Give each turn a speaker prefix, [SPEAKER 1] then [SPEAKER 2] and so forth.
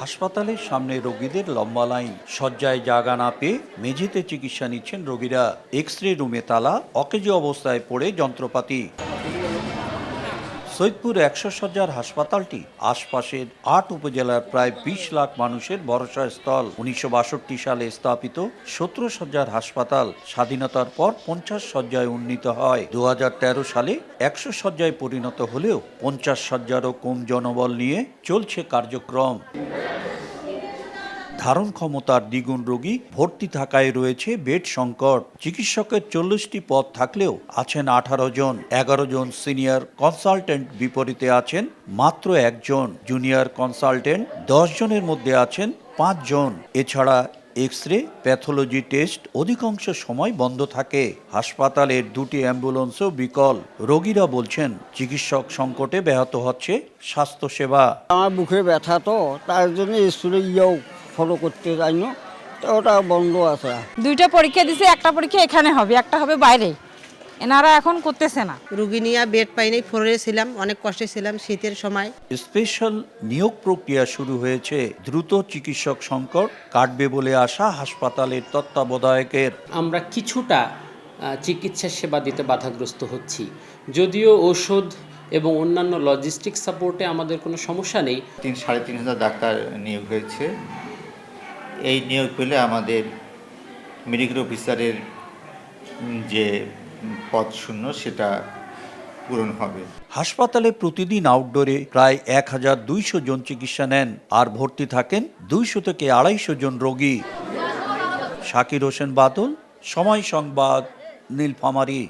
[SPEAKER 1] হাসপাতালের সামনে রোগীদের লম্বা লাইন। শয্যায় জাগা না পেয়ে মেঝেতে চিকিৎসা নিচ্ছেন রোগীরা। এক্স রে রুমে তালা, অকেজি অবস্থায় পড়ে যন্ত্রপাতি। সৈয়দপুর একশো সজ্জার হাসপাতালটি আশপাশের আট উপজেলার প্রায় বিশ লাখ মানুষের ভরসা স্থল। উনিশশো বাষট্টি সালে স্থাপিত সতেরো সজ্জার হাসপাতাল স্বাধীনতার পর পঞ্চাশ সজ্জায় উন্নীত হয়। দু হাজার তেরো সালে একশো সজ্জায় পরিণত হলেও পঞ্চাশ সজ্জারও কম জনবল নিয়ে চলছে কার্যক্রম। ধারণ ক্ষমতার দ্বিগুণ রোগী ভর্তি থাকায় রয়েছে বেড সংকট। চিকিৎসকের চল্লিশটি পদ থাকলেও আছেন আঠারো জন। এগারো জন সিনিয়র কনসালটেন্ট বিপরীতে আছেন মাত্র একজন। জুনিয়র কনসালটেন্ট দশ জনের মধ্যে আছেন পাঁচজন এছাড়া এক্স রে প্যাথোলজি টেস্ট অধিকাংশ সময় বন্ধ থাকে। হাসপাতালের দুটি অ্যাম্বুলেন্সও বিকল। রোগীরা বলছেন, চিকিৎসক সংকটে ব্যাহত হচ্ছে স্বাস্থ্যসেবা।
[SPEAKER 2] আমার বুকে ব্যথা তো, তার জন্য স্কুলে গিয়েও ফলো করতে যাই না তো ওটা বন্ধ আছে।
[SPEAKER 3] দুইটা পরীক্ষা দিছে একটা পরীক্ষা এখানে হবে একটা হবে বাইরে। এনারা এখন করতেছে না।
[SPEAKER 4] রুগী নিয়ে বেড পাই নাই ফ্লোরে ছিলাম অনেক কষ্টে ছিলাম শীতের সময়।
[SPEAKER 1] স্পেশাল নিয়োগ প্রক্রিয়া শুরু হয়েছে দ্রুত চিকিৎসক সংকট কাটবে বলে আশা হাসপাতালের তত্ত্বাবধায়কের।
[SPEAKER 5] আমরা কিছুটা চিকিৎসা সেবা দিতে বাধাগ্রস্ত হচ্ছি। যদিও ওষুধ এবং অন্যান্য লজিস্টিক সাপোর্টে আমাদের কোনো সমস্যা নেই।
[SPEAKER 6] তিন সাড়ে তিন হাজার ডাক্তার নিয়োগ হয়েছে। এই নিয়োগ পেলে আমাদের মেডিকেল অফিসারের যে পদ শূন্য সেটা পূরণ হবে।
[SPEAKER 1] হাসপাতালে প্রতিদিন আউটডোরে প্রায় এক হাজার দুইশো জন চিকিৎসা নেন আর ভর্তি থাকেন দুইশো থেকে আড়াইশো জন রোগী। শাকির হোসেন বাদল, সময় সংবাদ, নীলফামারী।